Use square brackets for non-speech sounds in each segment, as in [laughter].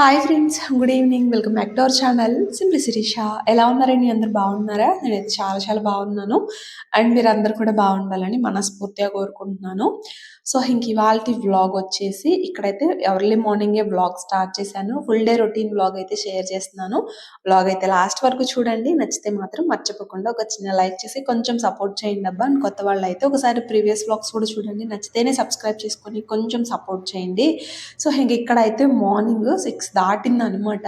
Hi friends good evening welcome back to our channel Simply Sirisha ఎలా ఉన్నారండి? అందరు బాగున్నారా? నేనైతే చాలా చాలా బాగున్నాను. అండ్ మీరు అందరు కూడా బాగుండాలని మనస్ఫూర్తిగా కోరుకుంటున్నాను. సో ఇంక ఇవాళ వ్లాగ్ వచ్చేసి ఇక్కడైతే ఎర్లీ మార్నింగే వ్లాగ్ స్టార్ట్ చేశాను. ఫుల్ డే రొటీన్ వ్లాగ్ అయితే షేర్ చేస్తున్నాను. వ్లాగ్ అయితే లాస్ట్ వరకు చూడండి. నచ్చితే మాత్రం మర్చిపోకుండా ఒక చిన్న లైక్ చేసి కొంచెం సపోర్ట్ చేయండి అబ్బా. అండ్ కొత్త వాళ్ళు అయితే ఒకసారి ప్రీవియస్ వ్లాగ్స్ కూడా చూడండి. నచ్చితేనే సబ్స్క్రైబ్ చేసుకొని కొంచెం సపోర్ట్ చేయండి. సో ఇంక ఇక్కడ అయితే మార్నింగ్ సిక్స్ దాటింది అనమాట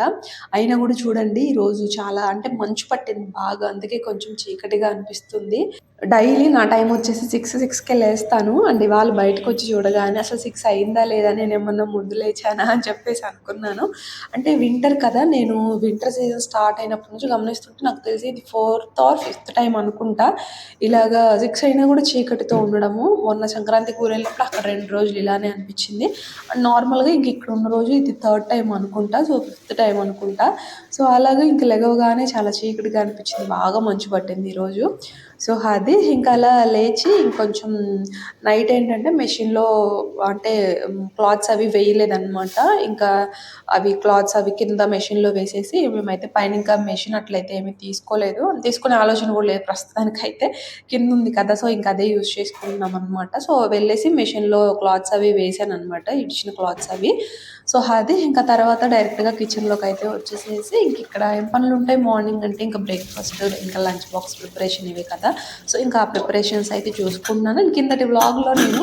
అయినా కూడా చూడండి ఈరోజు చాలా అంటే మంచు పట్టింది బాగా. అందుకే కొంచెం చీకటిగా అనిపిస్తుంది. డైలీ నా టైం వచ్చేసి సిక్స్ సిక్స్కే లేస్తాను. అండ్ ఇవాళ బయటకు వచ్చి చూడగానే అసలు సిక్స్ అయిందా లేదా నేను ఏమన్నా ముందు లేచానా అని చెప్పేసి అనుకున్నాను. అంటే వింటర్ కదా నేను వింటర్ సీజన్ స్టార్ట్ అయినప్పటి నుంచి గమనిస్తుంటే నాకు తెలిసి ఇది ఫోర్త్ ఆర్ ఫిఫ్త్ టైం అనుకుంటా. ఇలాగా సిక్స్ అయినా కూడా చీకటితో ఉండడము మొన్న సంక్రాంతి కూర వెళ్ళినప్పుడు అక్కడ రెండు రోజులు ఇలానే అనిపించింది. అండ్ నార్మల్గా ఇంక ఇక్కడ ఉన్న రోజు ఇది థర్డ్ టైం అనుకుంటా సో ఫిఫ్త్ టైం అనుకుంటా. సో అలాగే ఇంక లెగవగానే చాలా చీకటిగా అనిపించింది బాగా మంచు పట్టింది ఈరోజు సో అది ఇంకా అలా లేచి ఇంకొంచెం నైట్ ఏంటంటే మెషిన్లో అంటే క్లాత్స్ అవి వేయలేదన్నమాట. ఇంకా అవి క్లాత్స్ అవి కింద మెషిన్లో వేసేసి మేమైతే పైన ఇంకా మెషిన్ అట్లయితే ఏమీ తీసుకోలేదు. తీసుకునే ఆలోచన కూడా లేదు ప్రస్తుతానికైతే. కింద ఉంది కదా సో ఇంకా అదే యూస్ చేసుకుంటున్నాం అనమాట సో వెళ్ళేసి మెషిన్లో క్లాత్స్ అవి వేసాను అనమాట ఇడిచిన క్లాత్స్ అవి. సో అది ఇంకా తర్వాత డైరెక్ట్గా కిచెన్లోకి అయితే వచ్చేసేసి ఇంక ఇక్కడ ఏం పనులు ఉంటాయి మార్నింగ్ అంటే ఇంకా బ్రేక్ఫాస్ట్ ఇంకా లంచ్ బాక్స్ ప్రిపరేషన్ ఇవి కదా. సో ఇంకా ఆ ప్రిపరేషన్స్ అయితే చూసుకుంటున్నాను. కిందటి వ్లాగ్లో నేను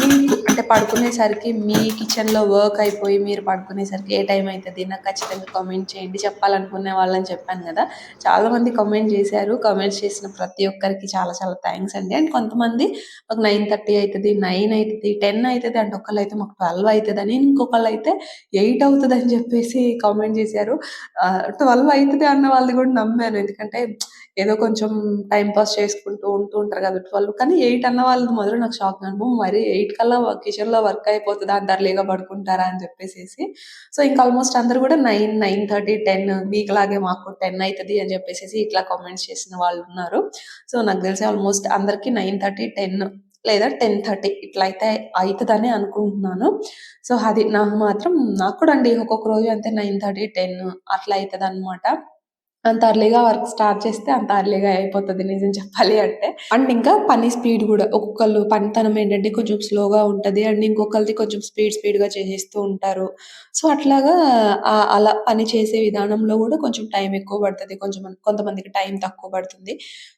మీకు అంటే పడుకునేసరికి మీ కిచెన్లో వర్క్ అయిపోయి మీరు పడుకునేసరికి ఏ టైం అవుతుంది నాకు ఖచ్చితంగా కామెంట్ చేయండి. చెప్పాలనుకునే వాళ్ళని చెప్పాను కదా. చాలామంది కామెంట్ చేశారు. కామెంట్స్ చేసిన ప్రతి ఒక్కరికి చాలా చాలా థ్యాంక్స్ అండి. అండ్ కొంతమంది మాకు నైన్ థర్టీ అవుతుంది నైన్ అవుతుంది టెన్ అవుతుంది అంటే ఒకళ్ళు అయితే మాకు ట్వెల్వ్ అవుతుంది అని ఇంకొకళ్ళు అయితే ఎయిట్ అవుతుంది అని చెప్పేసి కామెంట్ చేశారు. ట్వెల్వ్ అవుతుంది అన్న వాళ్ళు కూడా నమ్మాను. ఎందుకంటే ఏదో కొంచెం టైం పాస్ చేసుకుంటూ ఉంటూ ఉంటారు కదా వాళ్ళు. కానీ ఎయిట్ అన్న వాళ్ళది మొదలు నాకు షాక్ అను మరి ఎయిట్ కల్లా కిచెన్లో వర్క్ అయిపోతుంది? అంత అర్లీగా పడుకుంటారా? అని చెప్పేసి సో ఇంకా ఆల్మోస్ట్ అందరు కూడా nine nine thirty ten week లాగే మాకు టెన్ అవుతుంది అని చెప్పేసి ఇట్లా కామెంట్స్ చేసిన వాళ్ళు ఉన్నారు. సో నాకు తెలిసి ఆల్మోస్ట్ అందరికి నైన్ థర్టీ టెన్ లేదా టెన్ థర్టీ ఇట్లా అయితే అవుతుందని అనుకుంటున్నాను. సో అది నాకు మాత్రం నాకు కూడా అండి ఒక్కొక్క రోజు అంతే నైన్ థర్టీ టెన్ అట్లా అవుతుంది అనమాట అంత అర్లీగా వర్క్ స్టార్ట్ చేస్తే అంత అర్లీగా అయిపోతుంది నిజం చెప్పాలి అంటే. అండ్ ఇంకా పని స్పీడ్ కూడా ఒక్కొక్కళ్ళు పనితనం ఏంటంటే కొంచెం స్లోగా ఉంటుంది అండ్ ఇంకొకరిది కొంచెం స్పీడ్ స్పీడ్గా చేసేస్తూ ఉంటారు. సో అట్లాగా అలా పని చేసే విధానంలో కూడా కొంచెం టైం ఎక్కువ పడుతుంది కొంచెం కొంతమందికి టైం తక్కువ పడుతుంది.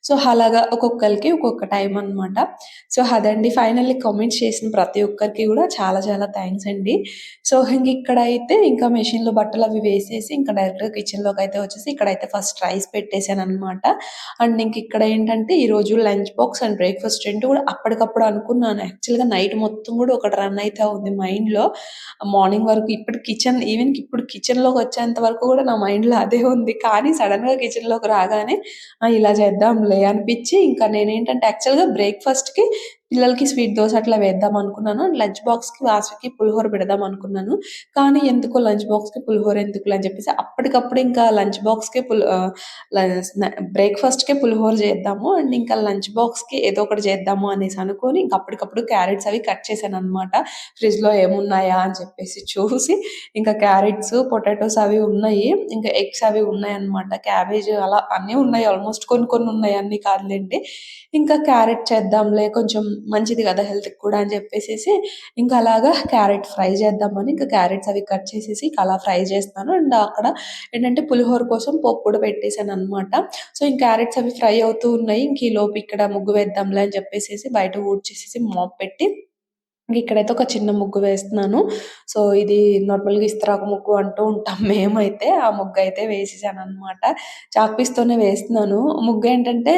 సో అలాగా ఒక్కొక్కరికి ఒక్కొక్క టైం అనమాట సో అదండి. ఫైనల్లీ కామెంట్స్ చేసిన ప్రతి ఒక్కరికి కూడా చాలా చాలా థ్యాంక్స్ అండి. సో ఇంక ఇక్కడ అయితే ఇంకా మెషిన్లో బట్టలు అవి వేసేసి ఇంకా డైరెక్ట్గా కిచెన్లోకి అయితే వచ్చేసి ఇక్కడైతే ఫస్ట్ రైస్ పెట్టేశాను అనమాట అండ్ ఇంక ఇక్కడ ఏంటంటే ఈరోజు లంచ్ బాక్స్ అండ్ బ్రేక్ఫాస్ట్ రెండు కూడా అప్పటికప్పుడు అనుకున్నాను. యాక్చువల్గా నైట్ మొత్తం కూడా ఒకటి రన్ అయితే ఉంది మైండ్లో. మార్నింగ్ వరకు ఇప్పుడు కిచెన్ ఈవెన్ ఇప్పుడు కిచెన్లోకి వచ్చేంత వరకు కూడా నా మైండ్లో అదే ఉంది. కానీ సడన్గా కిచెన్లోకి రాగానే ఇలా చేద్దాంలే అనిపించి ఇంకా నేనేంటంటే యాక్చువల్గా బ్రేక్ఫాస్ట్కి పిల్లలకి స్వీట్ దోశ అట్లా వేద్దాం అనుకున్నాను. లంచ్ బాక్స్కి వాసుకి పులిహోర పెడదాం అనుకున్నాను. కానీ ఎందుకో లంచ్ బాక్స్కి పులిహోర ఎందుకు అని చెప్పేసి అప్పటికప్పుడు ఇంకా లంచ్ బాక్స్కే పులి బ్రేక్ఫాస్ట్కే పులిహోర చేద్దాము. అండ్ ఇంకా లంచ్ బాక్స్కి ఏదో ఒకటి చేద్దాము అనేసి అనుకొని ఇంకా అప్పటికప్పుడు క్యారెట్స్ అవి కట్ చేశాను అనమాట ఫ్రిడ్జ్లో ఏమున్నాయా అని చెప్పేసి చూసి ఇంకా క్యారెట్స్ పొటాటోస్ అవి ఉన్నాయి. ఇంకా ఎగ్స్ అవి ఉన్నాయి అనమాట క్యాబేజ్ అలా అన్నీ ఉన్నాయి. ఆల్మోస్ట్ కొన్ని కొన్ని ఉన్నాయి అన్ని కాదులేండి. ఇంకా క్యారెట్ చేద్దాంలే. కొంచెం మంచిది కదా హెల్త్కి కూడా అని చెప్పేసి ఇంకా అలాగా క్యారెట్ ఫ్రై చేద్దామని ఇంకా క్యారెట్స్ అవి కట్ చేసేసి అలా ఫ్రై చేస్తాను అండ్ అక్కడ ఏంటంటే పులిహోర కోసం పోపు కూడా పెట్టేశాను అనమాట సో ఇంక క్యారెట్స్ అవి ఫ్రై అవుతూ ఉన్నాయి. ఇంక ఈ లోపు ఇక్కడ ముగ్గు వేద్దాంలే అని చెప్పేసి బయట ఊడ్చేసేసి మాప్ పెట్టి ఇక్కడైతే ఒక చిన్న ముగ్గు వేస్తున్నాను. సో ఇది నార్మల్గా ఇస్త్రాకు ముగ్గు అంటూ ఉంటాం మేమైతే. ఆ ముగ్గు అయితే వేసేసాను అనమాట చాక్పీస్తోనే వేస్తున్నాను. ముగ్గు ఏంటంటే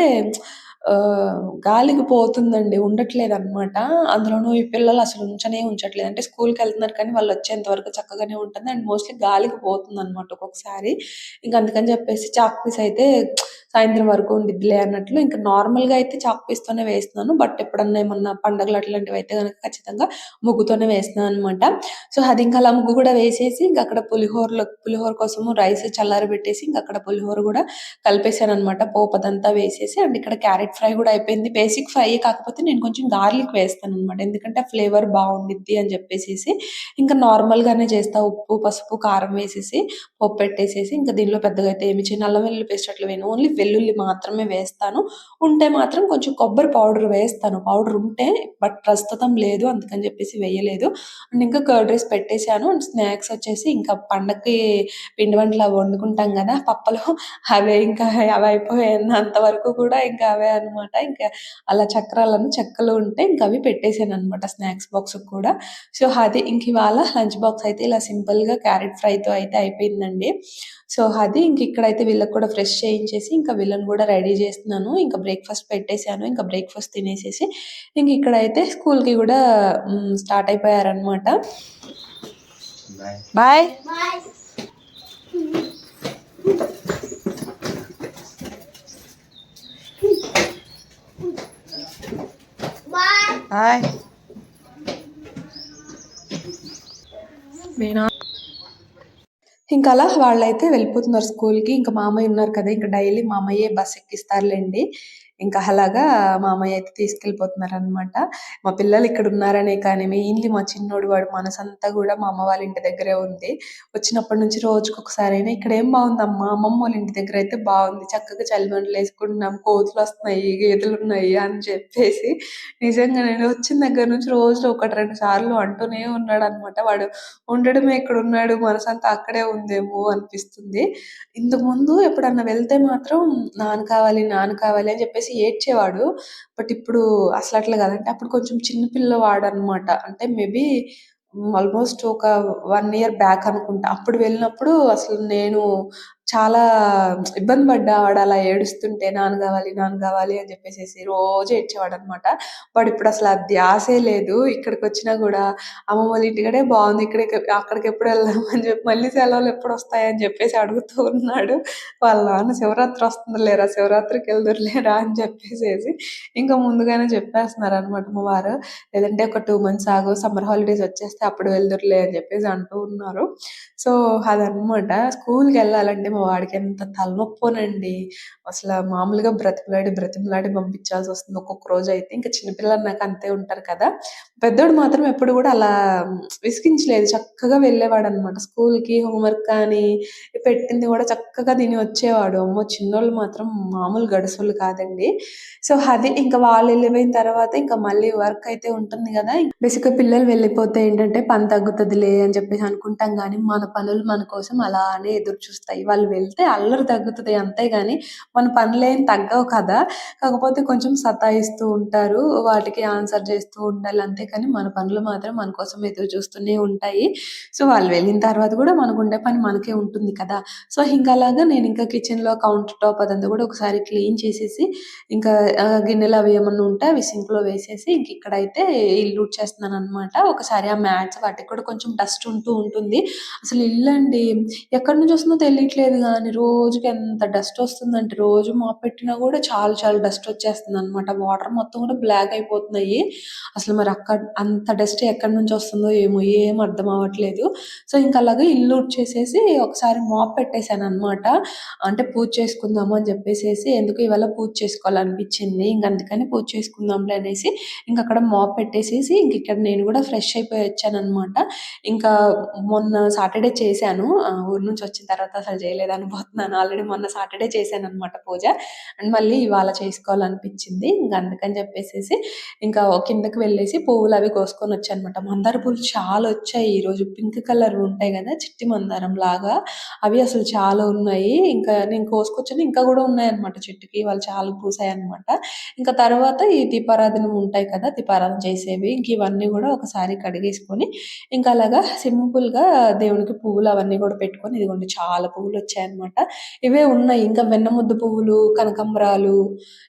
గాలికి పోతుందండి అనమాట అందులోనూ ఈ పిల్లలు అసలు ఉంచనే ఉంచట్లేదు. అంటే స్కూల్కి వెళ్తున్నారు కానీ వాళ్ళు వచ్చేంత వరకు చక్కగానే ఉంటుంది. అండ్ మోస్ట్‌లీ గాలికి పోతుంది అనమాట ఒక్కొక్కసారి. ఇంక అందుకని చెప్పేసి చాక్ పీస్ అయితే సాయంత్రం వరకు ఉండిద్దిలే అన్నట్లు ఇంకా నార్మల్‌గా అయితే చాక్ పీస్‌తోనే వేస్తున్నాను. బట్ ఎప్పుడన్నా ఏమన్నా పండగలు అట్లాంటివి అయితే గనక ఖచ్చితంగా ముగ్గుతోనే వేస్తున్నాను అనమాట. సో, అది ఇంకా అలా ముగ్గు కూడా వేసేసి ఇంకా అక్కడ పులిహోరలో పులిహోర కోసము రైస్ చల్లారబెట్టేసి ఇంకా అక్కడ పులిహోర కూడా కలిపేసాను అనమాట. పోపదంతా వేసేసి అండ్ ఇక్కడ క్యారెట్ ఫ్రై కూడా అయిపోయింది. బేసిక్ ఫ్రై కాకపోతే నేను కొంచెం గార్లిక్ వేస్తాను అనమాట ఎందుకంటే ఫ్లేవర్ బాగుండిద్ది అని చెప్పేసి ఇంకా నార్మల్ గానే చేస్తా. ఉప్పు పసుపు కారం వేసేసి పప్పు పెట్టేసేసి ఇంకా దీనిలో పెద్దగా అయితే ఏమి చేయను. అల్లం వెల్లుల్లి పేస్ట్ అట్లా వేయను. ఓన్లీ వెల్లుల్లి మాత్రమే వేస్తాను. ఉంటే మాత్రం కొంచెం కొబ్బరి పౌడర్ వేస్తాను. పౌడర్ ఉంటే బట్ ప్రస్తుతం లేదు. అందుకని చెప్పేసి వేయలేదు. అండ్ ఇంకా కర్డ్ రైస్ పెట్టేశాను. అండ్ స్నాక్స్ వచ్చేసి ఇంకా పండగకి పిండి వంటలు అవి వండుకుంటాం కదా పప్పలు అవే ఇంకా అవి అయిపోయాయి అంతవరకు కూడా ఇంకా అవే అన్నమాట ఇంకా అలా చక్రాలను చెక్కలు ఉంటే ఇంకా అవి పెట్టేసాను అనమాట స్నాక్స్ బాక్స్ కూడా. సో అది ఇంక ఇవాళ లంచ్ బాక్స్ అయితే ఇలా సింపుల్గా క్యారెట్ ఫ్రైతో అయితే అయిపోయిందండి. సో అది ఇంక ఇక్కడైతే వీళ్ళకి కూడా ఫ్రెష్ చేయించేసి ఇంకా వీళ్ళని కూడా రెడీ చేస్తున్నాను. ఇంకా బ్రేక్ఫాస్ట్ పెట్టేశాను. ఇంకా బ్రేక్ఫాస్ట్ తినేసేసి ఇంక ఇక్కడైతే స్కూల్కి కూడా స్టార్ట్ అయిపోయారనమాట బాయ్. నేనా ఇంకా అలా వాళ్ళైతే వెళ్ళిపోతున్నారు స్కూల్కి. ఇంకా మామయ్య ఉన్నారు కదా ఇంకా డైలీ మామయ్యే బస్ ఎక్కిస్తారులేండి. ఇంకా అలాగా మామయ్య అయితే తీసుకెళ్ళిపోతున్నారు అనమాట మా పిల్లలు ఇక్కడ ఉన్నారనే కానీ మెయిన్లీ మా చిన్నోడు వాడు మనసంతా కూడా మా అమ్మ వాళ్ళ ఇంటి దగ్గరే ఉంది. వచ్చినప్పటి నుంచి రోజుకొకసారి అయినా ఇక్కడ ఏం బాగుందమ్మా అమ్మమ్మ వాళ్ళ ఇంటి దగ్గర అయితే బాగుంది. చక్కగా చలిమంటలు వేసుకుంటున్నాం కోతులు వస్తున్నాయి గేదెలు ఉన్నాయి అని చెప్పేసి నిజంగా నేను వచ్చిన దగ్గర నుంచి రోజులో ఒకటి రెండు సార్లు అంటూనే ఉన్నాడు అనమాట వాడు ఉండడమే ఇక్కడ ఉన్నాడు మనసంతా అక్కడే ఉందేమో అనిపిస్తుంది. ఇంతకు ముందు ఎప్పుడన్నా వెళ్తే మాత్రం నాన్న కావాలి నాన్న కావాలి అని చెప్పేసి ఏడ్చేవాడు. బట్ ఇప్పుడు అసలు అట్లా కాదంటే అప్పుడు కొంచెం చిన్న పిల్లవాడు అనమాట అంటే మేబీ ఆల్మోస్ట్ ఒక వన్ ఇయర్ బ్యాక్ అనుకుంటా. అప్పుడు వెళ్ళినప్పుడు అసలు నేను చాలా ఇబ్బంది పడ్డా. వాడు అలా ఏడుస్తుంటే నాన్న కావాలి నాన్న కావాలి అని చెప్పేసేసి రోజు ఏడ్చేవాడు అనమాట వాడు ఇప్పుడు అసలు ఆ ధ్యాసే లేదు. ఇక్కడికి వచ్చినా కూడా అమ్మమ్మ వాళ్ళ ఇంటికడే బాగుంది. ఇక్కడ అక్కడికి ఎప్పుడు వెళ్దాం అని చెప్పి మళ్ళీ సెలవులు ఎప్పుడు వస్తాయని చెప్పేసి అడుగుతూ ఉన్నాడు. వాళ్ళ నాన్న శివరాత్రి వస్తుంది లేరా? శివరాత్రికి వెళ్దురు లేరా అని చెప్పేసేసి ఇంకా ముందుగానే చెప్పేస్తున్నారు అనమాట మా వారు. లేదంటే ఒక టూ మంత్స్ ఆగు సమ్మర్ హాలిడేస్ వచ్చేస్తే అప్పుడు వెళ్దురులే అని చెప్పేసి అంటూ ఉన్నారు. సో అదనమాట స్కూల్కి వెళ్ళాలంటే మా వాడికి ఎంత తలనొప్పోనండి. అసలు మామూలుగా బ్రతిమలాడి బ్రతిమలాడి పంపించాల్సి వస్తుంది ఒక్కొక్క రోజు అయితే. ఇంకా చిన్నపిల్లలు నాకు అంతే ఉంటారు కదా. పెద్దోడు మాత్రం ఎప్పుడు కూడా అలా విసిగించలేదు. చక్కగా వెళ్ళేవాడు అనమాట స్కూల్కి హోంవర్క్ కానీ పెట్టింది కూడా చక్కగా తిని వచ్చేవాడు. అమ్మో! చిన్నోళ్ళు మాత్రం మామూలు గడుసులు కాదండి. సో అది ఇంకా వాళ్ళు వెళ్ళిపోయిన తర్వాత ఇంకా మళ్ళీ వర్క్ అయితే ఉంటుంది కదా. బేసిక్గా పిల్లలు వెళ్ళిపోతే ఏంటంటే పని తగ్గుతుందిలే అని చెప్పేసి అనుకుంటాం కానీ మన పనులు మన కోసం అలానే ఎదురు చూస్తాయి. వాళ్ళు వెళ్తే అల్లరి తగ్గుతుంది అంతేగాని మన పనులేం తగ్గవు కదా. కాకపోతే కొంచెం సతాయిస్తూ ఉంటారు వాటికి ఆన్సర్ చేస్తూ ఉండాలి అంతేకాని మన పనులు మాత్రం మన కోసం ఎదురు చూస్తూనే ఉంటాయి. సో వాళ్ళు వెళ్ళిన తర్వాత కూడా మనకు ఉండే పని మనకే ఉంటుంది కదా. సో ఇంకా అలాగా నేను ఇంకా కిచెన్లో కౌంటర్ టాప్ అదంతా కూడా ఒకసారి క్లీన్ చేసేసి ఇంకా గిన్నెలు అవి ఏమన్నా ఉంటే అవి సింక్లో వేసేసి ఇంక ఇక్కడైతే ఇల్లు చేస్తున్నాను అనమాట ఒకసారి ఆ మ్యాట్స్ వాటికి కూడా కొంచెం డస్ట్ ఉంటూ ఉంటుంది. అసలు ఇల్లు అండి ఎక్కడి నుంచి వస్తుందో తెలియట్లేదు. కానీ రోజుకి ఎంత డస్ట్ వస్తుందంటే రోజు మాప్ పెట్టినా కూడా చాలా చాలా డస్ట్ వచ్చేస్తుంది అనమాట వాటర్ మొత్తం కూడా బ్లాక్ అయిపోతున్నాయి. అసలు మరి అక్కడ అంత డస్ట్ ఎక్కడి నుంచి వస్తుందో ఏమో ఏం అర్థం అవ్వట్లేదు. సో ఇంకా అలాగే ఇల్లు చేసేసి ఒకసారి మాప్ పెట్టేశాను అనమాట అంటే పూజ చేసుకుందాము అని చెప్పేసేసి ఎందుకు ఇవాళ పూజ చేసుకోవాలనిపించింది ఇంక అందుకని పూజ చేసుకుందాంలే అనేసి ఇంక అక్కడ మాప్ పెట్టేసేసి ఇంక ఇక్కడ నేను కూడా ఫ్రెష్ అయిపోయి వచ్చాను అనమాట ఇంకా మొన్న సాటర్డే చేశాను. ఆ, నుంచి వచ్చిన తర్వాత అసలు చేయలేదు. అనుకుంటున్నాను ఆల్రెడీ మొన్న సాటర్డే చేశాను అనమాట పూజ. అండ్ మళ్ళీ ఇవాళ చేసుకోవాలనిపించింది. ఇంకా అందుకని చెప్పేసేసి ఇంకా కిందకి వెళ్ళేసి పువ్వులు అవి కోసుకొని వచ్చాను అనమాట మందార పూలు చాలా వచ్చాయి ఈరోజు. పింక్ కలర్ ఉంటాయి కదా చిట్టి మందారం లాగా. అవి అసలు చాలా ఉన్నాయి. ఇంకా నేను కోసుకొచ్చాను. ఇంకా కూడా ఉన్నాయి అనమాట చెట్టుకి. వాళ్ళు చాలా పూసాయి అనమాట ఇంకా తర్వాత ఈ దీపారాధన ఉంటాయి కదా దీపారాధన చేసేవి. ఇంక ఇవన్నీ కూడా ఒకసారి కడిగేసుకొని ఇంకా అలాగా సింపుల్గా దేవునికి పువ్వులు అవన్నీ కూడా పెట్టుకొని ఇదిగోండి చాలా పువ్వులు వచ్చాయన్నమాట. ఇవే ఉన్నాయి. ఇంకా వెన్నముద్ద పువ్వులు కనకాంబరాలు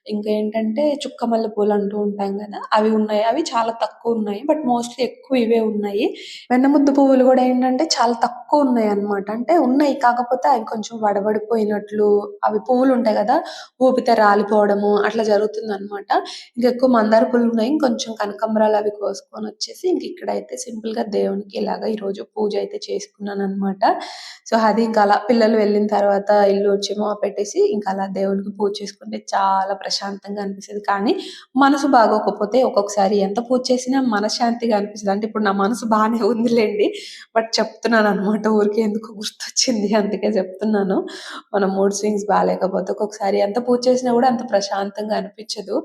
ఇంకా ఏంటంటే చుక్క మల్లె పూలు అంటూ ఉంటాం కదా అవి ఉన్నాయి. అవి చాలా తక్కువ ఉన్నాయి. బట్ మోస్ట్లీ ఎక్కువ ఇవే ఉన్నాయి. వెన్నముద్ద పువ్వులు కూడా ఏంటంటే చాలా తక్కువ ఉన్నాయి అన్నమాట అంటే ఉన్నాయి. కాకపోతే అవి కొంచెం వడబడిపోయినట్లు అవి పువ్వులు ఉంటాయి కదా ఊపితే రాలిపోవడము అట్లా జరుగుతుంది అనమాట ఇంకా ఎక్కువ మందార పూలు ఉన్నాయి. ఇంకొంచెం కనకాంబరాలు అవి కోసుకొని వచ్చేసి ఇంక ఇక్కడైతే సింపుల్గా దేవునికి ఇలాగ ఈ రోజు పూజ అయితే చేసుకున్నాను అనమాట సో అది ఇంకా అలా పిల్లలు వెళ్ళి వెళ్ళిన తర్వాత ఇల్లు వచ్చి పెట్టేసి ఇంకా అలా దేవుడికి పూజ చేసుకుంటే చాలా ప్రశాంతంగా అనిపిస్తుంది కానీ మనసు బాగోకపోతే ఒక్కొక్కసారి ఎంత పూజ చేసినా మనశ్శాంతిగా అనిపిస్తుంది అంటే ఇప్పుడు నా మనసు బానే ఉందిలేండి బట్ చెప్తున్నాను అనమాట ఊరికే ఎందుకు గుర్తొచ్చింది అందుకే చెప్తున్నాను. మన మూడ్ స్వింగ్స్ బాగాలేకపోతే ఒక్కొక్కసారి ఎంత పూజ చేసినా కూడా అంత ప్రశాంతంగా అనిపించదు.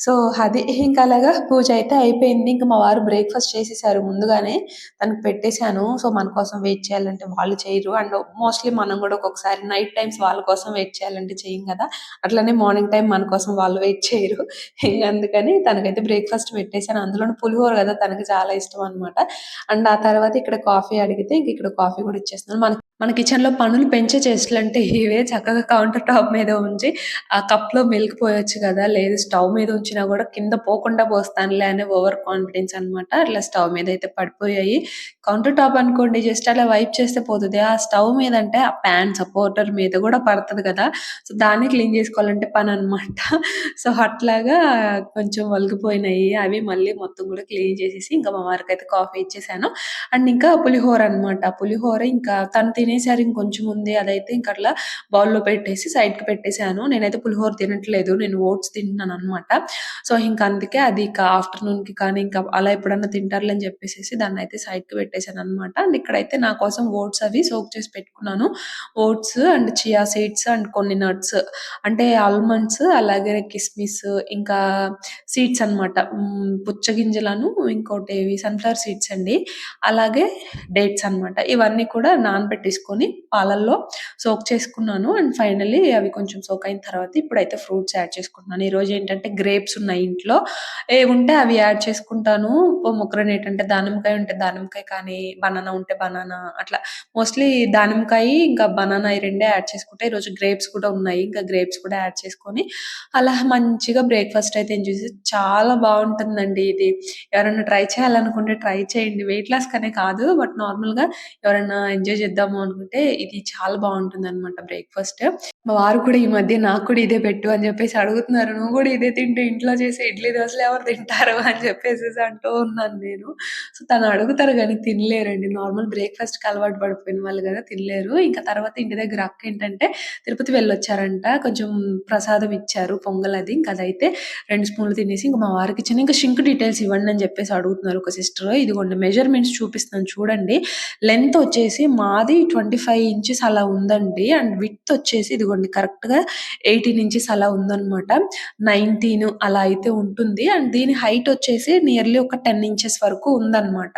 సో, అది ఇంకా అలాగా పూజ అయితే అయిపోయింది. ఇంకా మా వారు బ్రేక్‌ఫాస్ట్ చేసేసారు ముందుగానే. తనకు పెట్టేసాను. సో, మన కోసం వెయిట్ చేయాలంటే వాళ్ళు చేయరు. అండ్ మోస్ట్‌లీ మనం కూడా ఒక్కొక్కసారి నైట్ టైమ్స్ వాళ్ళ కోసం వెయిట్ చేయాలంటే చేయం కదా! అట్లనే మార్నింగ్ టైం మన కోసం వాళ్ళు వెయిట్ చేయరు. [laughs] అందుకని తనకైతే బ్రేక్‌ఫాస్ట్ పెట్టేసాను. అందులోనే పులిహోర కదా! తనకి చాలా ఇష్టం అనమాట. అండ్ ఆ తర్వాత ఇక్కడ కాఫీ అడిగితే ఇంక ఇక్కడ కాఫీ కూడా ఇచ్చేస్తున్నాను. మనకి మన కిచెన్‌లో పనులు పెంచే చేష్టలంటే ఇవే చక్కగా కౌంటర్ టాప్ మీద ఉంచి ఆ కప్‌లో మిల్క్ పోయొచ్చు కదా! లేదు స్టవ్ మీద ఉంచినా కూడా కింద పోకుండా పోస్తానులే అనే ఓవర్ కాన్ఫిడెన్స్ అనమాట. అట్లా స్టవ్ మీద అయితే పడిపోయాయి. కౌంటర్ టాప్ అనుకోండి జస్ట్ అలా వైప్ చేస్తే పోతుంది ఆ స్టవ్ మీద అంటే ఆ పాన్ సపోర్టర్ మీద కూడా పడతది కదా! సో, దాన్ని క్లీన్ చేసుకోవాలంటే పని అనమాట సో, అట్లాగా కొంచెం వలిగిపోయినాయి అవి మళ్ళీ మొత్తం కూడా క్లీన్ చేసేసి ఇంకా మా వారికి అయితే కాఫీ ఇచ్చేసాను. అండ్ ఇంకా పులిహోర అనమాట. పులిహోర ఇంకా తను తినేసారు ఇంకొంచెం ఉంది. అదైతే ఇంక అట్లా బౌల్‌లో పెట్టేసి సైడ్‌కి పెట్టేసాను. నేనైతే పులిహోర తినట్లేదు. నేను ఓట్స్ తింటున్నాను అనమాట సో, ఇంకా అందుకే అది ఇంకా ఆఫ్టర్‌నూన్‌కి కానీ ఇంకా అలా ఎప్పుడన్నా తింటారులే అని చెప్పేసి దాన్ని అయితే సైడ్‌కి పెట్టేసాననమాట. అండ్ ఇక్కడైతే నా కోసం ఓట్స్ అవి సోక్ చేసి పెట్టుకున్నాను. Oats and chia seeds and కొన్ని నట్స్ అంటే ఆల్మండ్స్ అలాగే కిస్మిస్ ఇంకా సీడ్స్ అనమాట. పుచ్చగింజలను ఇంకోటి సన్‌ఫ్లవర్ సీడ్స్ అండి. అలాగే డేట్స్ అనమాట. ఇవన్నీ కూడా నానబెట్టేసుకొని పాలల్లో సోక్ చేసుకున్నాను. అండ్ ఫైనల్లీ అవి కొంచెం సోక్ అయిన తర్వాత ఇప్పుడైతే ఫ్రూట్స్ యాడ్ చేసుకుంటున్నాను. ఈరోజు ఏంటంటే గ్రేప్స్ ఉన్నాయి ఇంట్లో. ఏముంటే అవి యాడ్ చేసుకుంటాను. మొక్కరని ఏంటంటే దానిమ్మకాయ ఉంటే దానిమ్మకాయ కానీ, బనానా ఉంటే బనానా అట్లా మోస్ట్‌లీ దానిమ్మకాయ ఇంకా బనానా ఈ రెండే యాడ్ చేసుకుంటే ఈరోజు గ్రేప్స్ కూడా ఉన్నాయి. ఇంకా గ్రేప్స్ కూడా యాడ్ చేసుకొని అలా మంచిగా బ్రేక్‌ఫాస్ట్ అయితే ఎంజాయ్ చేసి చాలా బాగుంటుందండి ఇది. ఎవరైనా ట్రై చేయాలనుకుంటే ట్రై చేయండి. వెయిట్ లాస్‌కనే కాదు. బట్ నార్మల్‌గా ఎవరైనా ఎంజాయ్ చేద్దాము అనుకుంటే ఇది చాలా బాగుంటుంది అనమాట బ్రేక్‌ఫాస్ట్. మా వారు కూడా ఈ మధ్య నాకు కూడా ఇదే పెట్టు అని చెప్పేసి అడుగుతున్నారు. నువ్వు కూడా ఇదే తింటే ఇంట్లో చేసే ఇడ్లీ, దోసలు ఎవరు తింటారు అని చెప్పేసి అంటూ ఉన్నాను నేను. సో, తను అడుగుతారు కానీ తినలేరండి. నార్మల్ బ్రేక్‌ఫాస్ట్‌కి అలవాటు పడిపోయిన వాళ్ళు కదా! తినలేరు. ఇంకా తర్వాత ఇంటి దగ్గర అక్క ఏంటంటే తిరుపతి వెళ్ళొచ్చారంట. కొంచెం ప్రసాదం ఇచ్చారు పొంగల్ అది. ఇంకా అదైతే రెండు స్పూన్లు తినేసి ఇంకా మా వారికి ఇచ్చిన ఇంకా షింక్ డీటెయిల్స్ ఇవ్వండి అని చెప్పేసి అడుగుతున్నారు ఒక సిస్టర్. ఇదిగోండి మెజర్‌మెంట్స్ చూపిస్తున్నాను చూడండి. లెంత్ వచ్చేసి మాది 25 ఇంచెస్ అలా ఉందండి. అండ్ విత్ వచ్చేసి ఇది ఇదిగోండి కరెక్ట్‌గా 18 ఇంచెస్ అలా ఉందనమాట. 19 అలా అయితే ఉంటుంది. అండ్ దీని హైట్ వచ్చేసి నియర్లీ ఒక 10 ఇంచెస్ వరకు ఉందనమాట.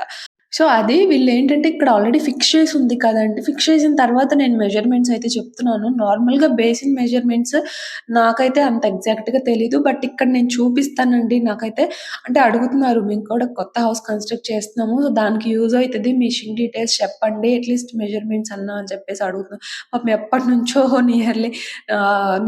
సో, అది వీళ్ళేంటంటే ఇక్కడ ఆల్రెడీ ఫిక్స్ చేసి ఉంది కదండి ఫిక్స్ చేసిన తర్వాత నేను మెజర్‌మెంట్స్ అయితే చెప్తున్నాను. నార్మల్‌గా బేసిన్ మెజర్‌మెంట్స్ నాకైతే అంత ఎగ్జాక్ట్‌గా తెలీదు. బట్ ఇక్కడ నేను చూపిస్తానండి. నాకైతే అంటే అడుగుతున్నారు మేము కూడా కొత్త హౌస్ కన్‌స్ట్రక్ట్ చేస్తున్నాము. సో, దానికి యూజ్ అవుతుంది మీ షింక్ డీటెయిల్స్ చెప్పండి. అట్‌లీస్ట్ మెజర్‌మెంట్స్ అన్నా అని చెప్పేసి అడుగుతున్నాం పాపం ఎప్పటినుంచో నియర్లీ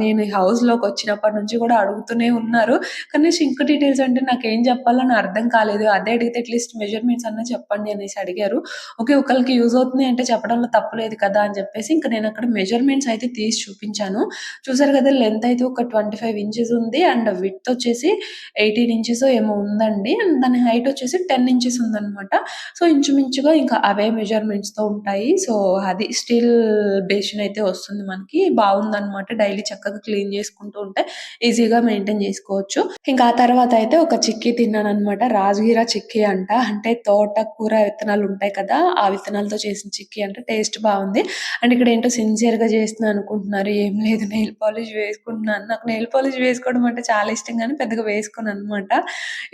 నేను ఈ హౌస్‌లోకి వచ్చినప్పటి నుంచి కూడా అడుగుతూనే ఉన్నారు. కానీ షింక్ డీటెయిల్స్ అంటే నాకేం చెప్పాలో నాకు అర్థం కాలేదు. అదే అడిగితే అట్‌లీస్ట్ మెజర్‌మెంట్స్ అన్నా చెప్పండి అనేసి అడిగారు. ఓకే. ఒకళ్ళకి యూజ్ అవుతుంది అంటే చెప్పడంలో తప్పు లేదు కదా! అని చెప్పేసి ఇంకా నేను అక్కడ మెజర్‌మెంట్స్ అయితే తీసి చూపించాను. చూసారు కదా! లెంత్ అయితే ఒక 25 ఇంచెస్ ఉంది. అండ్ విత్ వచ్చేసి ఎయిటీన్ ఇంచెస్ ఏమో ఉందండి. అండ్ దాని హైట్ వచ్చేసి 10 ఇంచెస్ ఉందనమాట. సో, ఇంచుమించుగా ఇంకా అవే మెజర్‌మెంట్స్‌తో ఉంటాయి. సో, అది స్టీల్ బేసిన్ అయితే వస్తుంది మనకి. బాగుందనమాట డైలీ చక్కగా క్లీన్ చేసుకుంటూ ఉంటే ఈజీగా మెయింటైన్ చేసుకోవచ్చు. ఇంకా ఆ తర్వాత అయితే ఒక చిక్కీ తిన్నాననమాట. రాజగిరా చిక్కీ అంట. అంటే తోటకూర విత్తనాలు ఉంటాయి కదా! ఆ విత్తనాలతో చేసిన చిక్కీ అంటే టేస్ట్ బాగుంది అండ్ ఇక్కడ ఏంటో సిన్సియర్‌గా చేస్తున్నాను అనుకుంటున్నారు. ఏం లేదు నెయిల్ పాలిష్ వేసుకుంటున్నాను. నాకు నెయిల్ పాలిష్ వేసుకోవడం అంటే చాలా ఇష్టం కానీ పెద్దగా వేసుకోననమాట.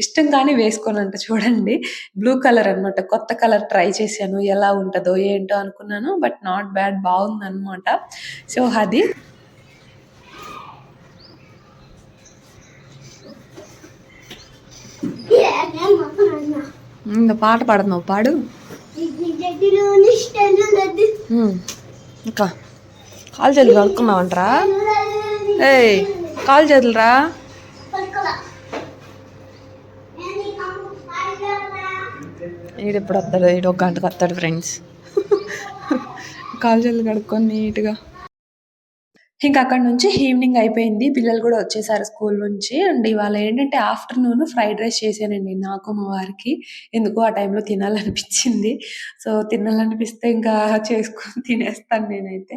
ఇష్టం కానీ వేసుకోనంట చూడండి. బ్లూ కలర్ అనమాట. కొత్త కలర్ ట్రై చేశాను. ఎలా ఉంటుందో ఏంటో అనుకున్నాను. బట్ నాట్ బ్యాడ్ బాగుంది అనమాట సో, అది. ఇంకా పాట పాడుతున్నావు పాడు. ఇంకా కాలు చేతులు కడుక్కున్నావంటరా? ఏయ్ కాల్ చేతులరా రా. ఈడెప్పుడు వస్తాడు? ఈడు ఒక గంటకు వస్తాడు ఫ్రెండ్స్. కాలు చేతులు కడుక్కొని నీట్‌గా ఇంకా అక్కడ నుంచి ఈవినింగ్ అయిపోయింది. పిల్లలు కూడా వచ్చేసారు స్కూల్ నుంచి. అండ్ ఇవాళ ఏంటంటే ఆఫ్టర్‌నూన్ ఫ్రైడ్ రైస్ చేశానండి నాకు, మా వారికి. ఎందుకో ఆ టైంలో తినాలనిపించింది. సో, తినాలనిపిస్తే ఇంకా చేసుకొని తినేస్తాను నేనైతే.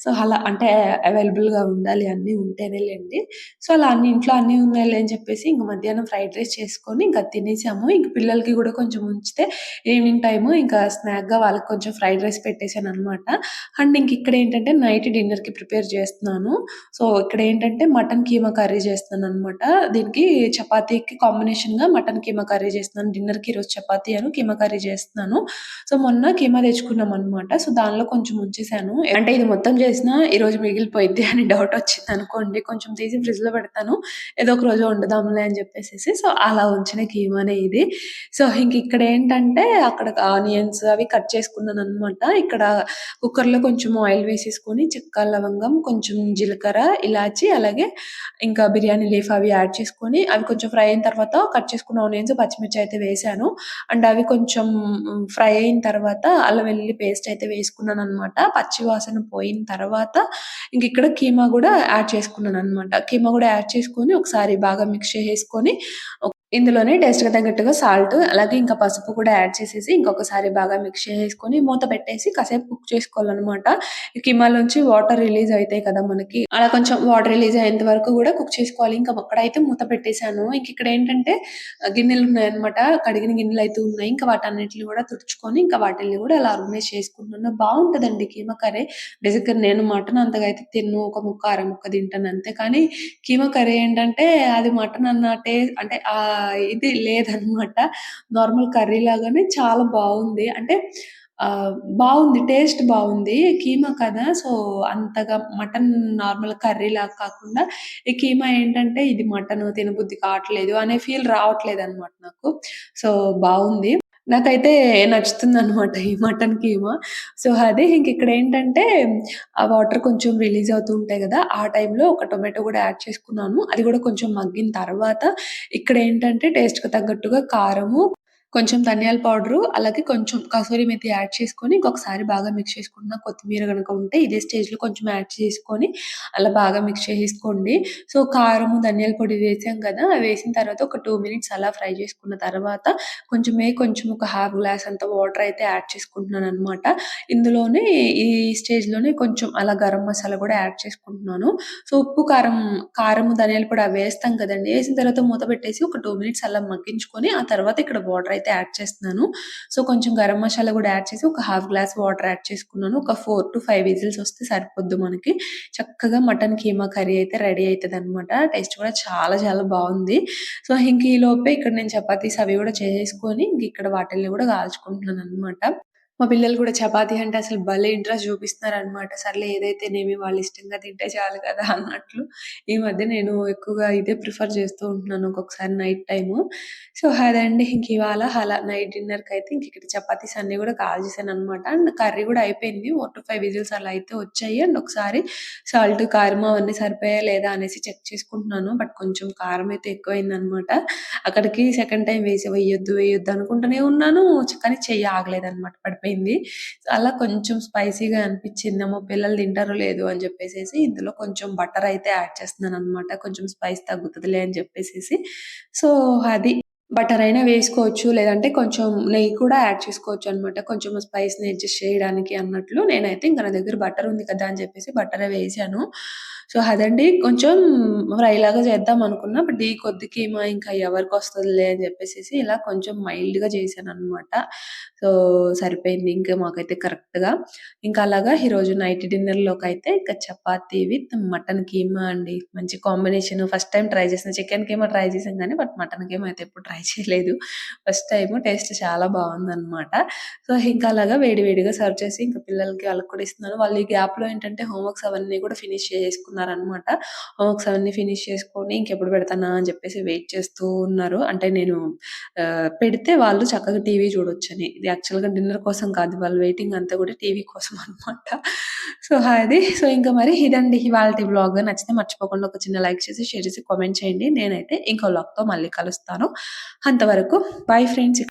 సో, అలా అంటే అవైలబుల్‌గా ఉండాలి అన్నీ ఉంటేనేలెండి. సో, అలా అన్ని ఇంట్లో అన్నీ ఉన్నాయి అని చెప్పేసి ఇంక మధ్యాహ్నం ఫ్రైడ్ రైస్ చేసుకొని ఇంకా తినేసాము. ఇంక పిల్లలకి కూడా కొంచెం ఉంచితే ఈవినింగ్ టైము ఇంకా స్నాక్‌గా వాళ్ళకి కొంచెం ఫ్రైడ్ రైస్ పెట్టేశాను అనమాట అండ్ ఇంక ఇక్కడ ఏంటంటే నైట్ డిన్నర్‌కి ప్రిపేర్ చేస్తాను చేస్తున్నాను. సో, ఇక్కడ ఏంటంటే మటన్ కీమా కర్రీ చేస్తున్నాననమాట. దీనికి చపాతీకి కాంబినేషన్‌గా మటన్ కీమా కర్రీ చేస్తున్నాను. డిన్నర్‌కి ఈరోజు చపాతీ అను కీమా కర్రీ చేస్తున్నాను. సో, మొన్న కీమా తెచ్చుకున్నాం అనమాట సో, దానిలో కొంచెం ఉంచేసాను. అంటే ఇది మొత్తం చేసినా ఈరోజు మిగిలిపోయింది అని డౌట్ వచ్చింది అనుకోండి కొంచెం తీసి ఫ్రిడ్జ్‌లో పెడతాను. ఏదో ఒక రోజు వండుదాంలే అని చెప్పేసేసి సో, అలా ఉంచిన కీమానే ఇది. సో, ఇంక ఇక్కడ ఏంటంటే అక్కడ ఆనియన్స్ అవి కట్ చేసుకున్నాను అనమాట ఇక్కడ కుక్కర్‌లో కొంచెం ఆయిల్ వేసేసుకొని చెక్క, లవంగం, కొంచెం జీలకర్ర, ఇలాచి అలాగే ఇంకా బిర్యానీ లీఫ్ అవి యాడ్ చేసుకొని అవి కొంచెం ఫ్రై అయిన తర్వాత కట్ చేసుకున్న ఆనియన్స్, పచ్చిమిర్చి అయితే వేసాను అండ్ అవి కొంచెం ఫ్రై అయిన తర్వాత అల్లం వెల్లుల్లి పేస్ట్ అయితే వేసుకున్నాననమాట. పచ్చి వాసన పోయిన తర్వాత ఇంక ఇక్కడ కీమా కూడా యాడ్ చేసుకున్నాను అనమాట కీమా కూడా యాడ్ చేసుకొని ఒకసారి బాగా మిక్స్ చేసుకొని ఇందులోనే టేస్ట్‌కి తగ్గట్టుగా సాల్ట్ అలాగే ఇంకా పసుపు కూడా యాడ్ చేసేసి ఇంకొకసారి బాగా మిక్స్ చేసుకొని మూత పెట్టేసి కాసేపు కుక్ చేసుకోవాలనమాట. కిమాలోంచి వాటర్ రిలీజ్ అవుతాయి కదా మనకి. అలా కొంచెం వాటర్ రిలీజ్ అయ్యేంత వరకు కూడా కుక్ చేసుకోవాలి. ఇంకా అక్కడైతే మూత పెట్టేశాను ఇంక ఇక్కడ ఏంటంటే గిన్నెలు ఉన్నాయన్నమాట. కడిగిన గిన్నెలు అయితే ఉన్నాయి. ఇంకా వాటన్నిటిని కూడా తుడుచుకొని ఇంకా వాటిని కూడా అలా ఆర్గనైజ్ చేసుకుంటున్నాను. బాగుంటుందండి కీమా కర్రీ. బేసిక్‌గా నేను మటన్ అంతగా అయితే తిన్ను ఒక ముక్క, అర ముక్క తింటాను అంతే. కానీ కీమా కర్రీ ఏంటంటే అది మటన్ అన్న టే అంటే ఆ ఇది లేదనమాట. నార్మల్ కర్రీ లాగానే చాలా బాగుంది అంటే బాగుంది టేస్ట్ బాగుంది కీమా కదా! సో, అంతగా మటన్ నార్మల్ కర్రీ లాగా కాకుండా ఈ కీమా ఏంటంటే ఇది మటన్ తినబుద్ధి కావట్లేదు అనే ఫీల్ రావట్లేదు అనమాట నాకు. సో, బాగుంది నాకైతే నచ్చుతుంది అనమాట ఈ మటన్ కీమా. సో, అదే ఇంక ఇక్కడ ఏంటంటే ఆ వాటర్ కొంచెం రిలీజ్ అవుతూ ఉంటాయి కదా! ఆ టైంలో ఒక టొమాటో కూడా యాడ్ చేసుకున్నాను. అది కూడా కొంచెం మగ్గిన తర్వాత ఇక్కడ ఏంటంటే టేస్ట్‌కి తగ్గట్టుగా కారము, కొంచెం ధనియాల పౌడరు, అలాగే కొంచెం కసూరి మెతి యాడ్ చేసుకొని ఇంకొకసారి బాగా మిక్స్ చేసుకుంటున్నా. కొత్తిమీర కనుక ఉంటే ఇదే స్టేజ్‌లో కొంచెం యాడ్ చేసుకొని అలా బాగా మిక్స్ చేసుకోండి సో, కారము, ధనియాల పొడి వేసాం కదా! వేసిన తర్వాత ఒక టూ మినిట్స్ అలా ఫ్రై చేసుకున్న తర్వాత కొంచెమే కొంచెం ఒక హాఫ్ గ్లాస్ అంత వాటర్ అయితే యాడ్ చేసుకుంటున్నాను అనమాట ఇందులోనే ఈ స్టేజ్‌లోనే కొంచెం అలా గరం మసాలా కూడా యాడ్ చేసుకుంటున్నాను. సో, ఉప్పు, కారం, కారము, ధనియాల పొడి అవి వేస్తాం కదండి వేసిన తర్వాత మూత పెట్టేసి ఒక టూ మినిట్స్ అలా మగ్గించుకొని ఆ తర్వాత ఇక్కడ వాటర్ అయితే యాడ్ చేస్తున్నాను. సో, కొంచెం గరం మసాలా కూడా యాడ్ చేసి ఒక హాఫ్ గ్లాస్ వాటర్ యాడ్ చేసుకున్నాను. ఒక 4-5 విజిల్స్ వస్తే సరిపోద్ది మనకి. చక్కగా మటన్ కీమా కర్రీ అయితే రెడీ అవుతుంది అనమాట టేస్ట్ కూడా చాలా చాలా బాగుంది సో, ఇంక ఈ లోపే ఇక్కడ నేను చపాతీస్ అవి కూడా చేసేసుకొని ఇంక ఇక్కడ వాటిల్ని కూడా కాల్చుకుంటున్నాననమాట. మా పిల్లలు కూడా చపాతీ అంటే అసలు భలే ఇంట్రెస్ట్ చూపిస్తున్నారనమాట. సర్లే ఏదైతేనేమి వాళ్ళు ఇష్టంగా తింటే చాలు కదా! అన్నట్లు. ఈ మధ్య నేను ఎక్కువగా ఇదే ప్రిఫర్ చేస్తూ ఉంటున్నాను ఒక్కొక్కసారి నైట్ టైము. సో, అదండి ఇంక ఇవాళ అలా నైట్ డిన్నర్‌కైతే ఇంక ఇక్కడ చపాతీస్ అన్నీ కూడా కాల్ చేశాను అనమాట అండ్ కర్రీ కూడా అయిపోయింది. 4-5 విజిల్స్ అలా అయితే వచ్చాయి. అండ్ ఒకసారి సాల్ట్, కారం అవన్నీ సరిపోయా లేదా అనేసి చెక్ చేసుకుంటున్నాను. బట్ కొంచెం కారం అయితే ఎక్కువైందనమాట. అక్కడికి సెకండ్ టైం వేసి వేయొద్దు, వేయొద్దు అనుకుంటూనే ఉన్నాను. కానీ చెయ్యి ఆగలేదు అనమాట పడిపోయింది. అలా కొంచెం స్పైసీగా అనిపించిందేమో పిల్లలు తింటారో లేదు అని చెప్పేసి ఇందులో కొంచెం బటర్ అయితే యాడ్ చేస్తున్నాను అనమాట కొంచెం స్పైస్ తగ్గుతుందిలే అని చెప్పేసి సో, అది. బటర్ అయినా వేసుకోవచ్చు. లేదంటే కొంచెం నెయ్యి కూడా యాడ్ చేసుకోవచ్చు అనమాట కొంచెం స్పైస్‌ని అడ్జస్ట్ చేయడానికి అన్నట్లు. నేనైతే ఇంకా నా దగ్గర బటర్ ఉంది కదా! అని చెప్పేసి బటరే వేసాను సో, అదండి కొంచెం ఫ్రైలాగా చేద్దాం అనుకున్నా. బట్ ఈ కొద్ది కీమా ఇంకా వస్తుందిలే అని చెప్పేసేసి ఇలా కొంచెం మైల్డ్‌గా చేశాననమాట. సో, సరిపోయింది ఇంకా మాకైతే కరెక్ట్‌గా. ఇంకా అలాగా ఈరోజు నైట్ డిన్నర్లోకి అయితే ఇంకా చపాతీ విత్ మటన్ కీమా అండి. మంచి కాంబినేషన్. ఫస్ట్ టైం ట్రై చేసిన చికెన్ కీమా ట్రై చేసాం కానీ బట్ మటన్ కీమా అయితే ఎప్పుడు ట్రై చేయలేదు. First time. టేస్ట్ చాలా బాగుందన్నమాట సో, ఇంకా అలాగా వేడి వేడిగా సర్వ్ చేసి ఇంకా పిల్లలకి వాళ్ళకి కూడా ఇస్తున్నాను. వాళ్ళు ఈ గ్యాప్‌లో ఏంటంటే హోమ్ వర్క్స్ అవన్నీ కూడా ఫినిష్ చేసుకున్నారు ఉన్నారనమాట వర్క్స్ అవన్నీ ఫినిష్ చేసుకొని ఇంకెప్పుడు పెడతానా అని చెప్పేసి వెయిట్ చేస్తూ ఉన్నారు. అంటే నేను పెడితే వాళ్ళు చక్కగా టీవీ చూడొచ్చని. ఇది యాక్చువల్‌గా డిన్నర్ కోసం కాదు. వాళ్ళు వెయిటింగ్ అంతా కూడా టీవీ కోసం అనమాట. సో, అది. సో, ఇంకా మరి ఇదండి ఇవాళ బ్లాగ్ నచ్చితే మర్చిపోకుండా ఒక చిన్న లైక్ చేసి, షేర్ చేసి, కామెంట్ చేయండి. నేనైతే ఇంకో బ్లాగ్తో మళ్ళీ కలుస్తాను. అంతవరకు బై ఫ్రెండ్స్.